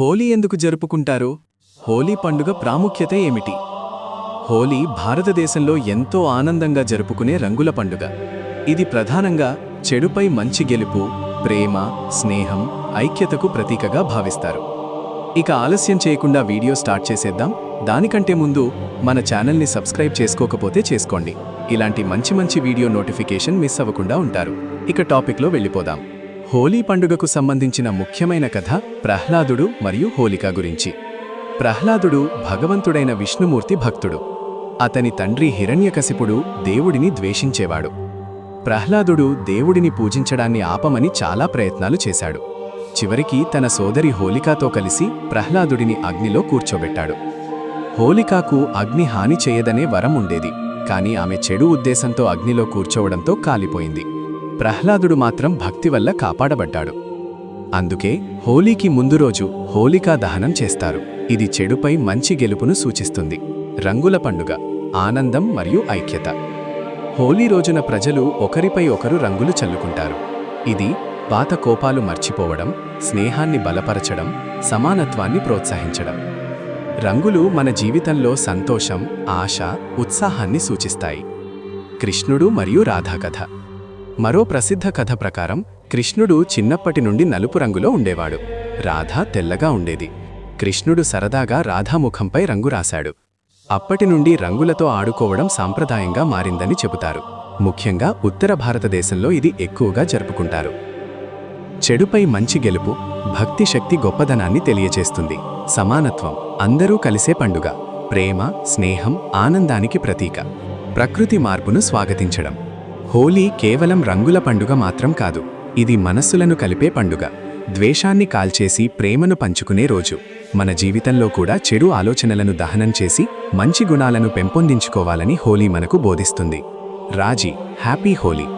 హోలీ ఎందుకు జరుపుకుంటారు? హోలీ పండుగ ప్రాముఖ్యత ఏమిటి? హోలీ భారతదేశంలో ఎంతో ఆనందంగా జరుపుకునే రంగుల పండుగ. ఇది ప్రధానంగా చెడుపై మంచి గెలుపు ప్రేమ స్నేహం ఐక్యతకు ప్రతీకగా భావిస్తారు. ఇక ఆలస్యం చేయకుండా వీడియో స్టార్ట్ చేసేద్దాం. దానికంటే ముందు మన ఛానల్ని సబ్స్క్రైబ్ చేసుకోకపోతే చేసుకోండి. ఇలాంటి మంచి మంచి వీడియో నోటిఫికేషన్ మిస్ అవ్వకుండా ఉంటారు. ఇక టాపిక్లో వెళ్ళిపోదాం. హోలీ పండుగకు సంబంధించిన ముఖ్యమైన కథ ప్రహ్లాదుడు మరియు హోలిక గురించి. ప్రహ్లాదుడు భగవంతుడైన విష్ణుమూర్తి భక్తుడు. అతని తండ్రి హిరణ్యకశిపుడు దేవుడిని ద్వేషించేవాడు. ప్రహ్లాదుడు దేవుడిని పూజించడాన్ని ఆపమని చాలా ప్రయత్నాలు చేశాడు. చివరికి తన సోదరి హోలికాతో కలిసి ప్రహ్లాదుడిని అగ్నిలో కూర్చోబెట్టాడు. హోలికాకు అగ్ని హాని చేయదనే వరం ఉండేది కాని ఆమె చెడు ఉద్దేశంతో అగ్నిలో కూర్చోవడంతో కాలిపోయింది. ప్రహ్లాదుడు మాత్రం భక్తి వల్ల కాపాడబడ్డాడు. అందుకే హోలీకి ముందు రోజు హోలికా దహనం చేస్తారు. ఇది చెడుపై మంచి గెలుపును సూచిస్తుంది. రంగుల పండుగ ఆనందం మరియు ఐక్యత. హోలీ రోజున ప్రజలు ఒకరిపై ఒకరు రంగులు చల్లుకుంటారు. ఇది పాత కోపాలు మర్చిపోవడం స్నేహాన్ని బలపరచడం సమానత్వాన్ని ప్రోత్సహించడం. రంగులు మన జీవితంలో సంతోషం ఆశ ఉత్సాహాన్ని సూచిస్తాయి. కృష్ణుడు మరియు రాధాకథ. మరో ప్రసిద్ధ కథ ప్రకారం కృష్ణుడు చిన్నప్పటి నుండి నలుపు రంగులో ఉండేవాడు. రాధ తెల్లగా ఉండేది. కృష్ణుడు సరదాగా రాధాముఖంపై రంగు రాశాడు. అప్పటి నుండి రంగులతో ఆడుకోవడం సాంప్రదాయంగా మారిందని చెబుతారు. ముఖ్యంగా ఉత్తర భారతదేశంలో ఇది ఎక్కువగా జరుపుకుంటారు. చెడుపై మంచి గెలుపు భక్తి శక్తి గొప్పదనాన్ని తెలియచేస్తుంది సమానత్వం అందరూ కలిసే పండుగ. ప్రేమ స్నేహం ఆనందానికి ప్రతీక. ప్రకృతి మార్పును స్వాగతించడం. హోలీ కేవలం రంగుల పండుగ మాత్రం కాదు ఇది మనస్సులను కలిపే పండుగ. ద్వేషాన్ని కాల్చేసి ప్రేమను పంచుకునే రోజు. మన జీవితంలో కూడా చెడు ఆలోచనలను దహనం చేసి మంచి గుణాలను పెంపొందించుకోవాలని హోలీ మనకు బోధిస్తుంది. రాజీ హ్యాపీ హోలీ.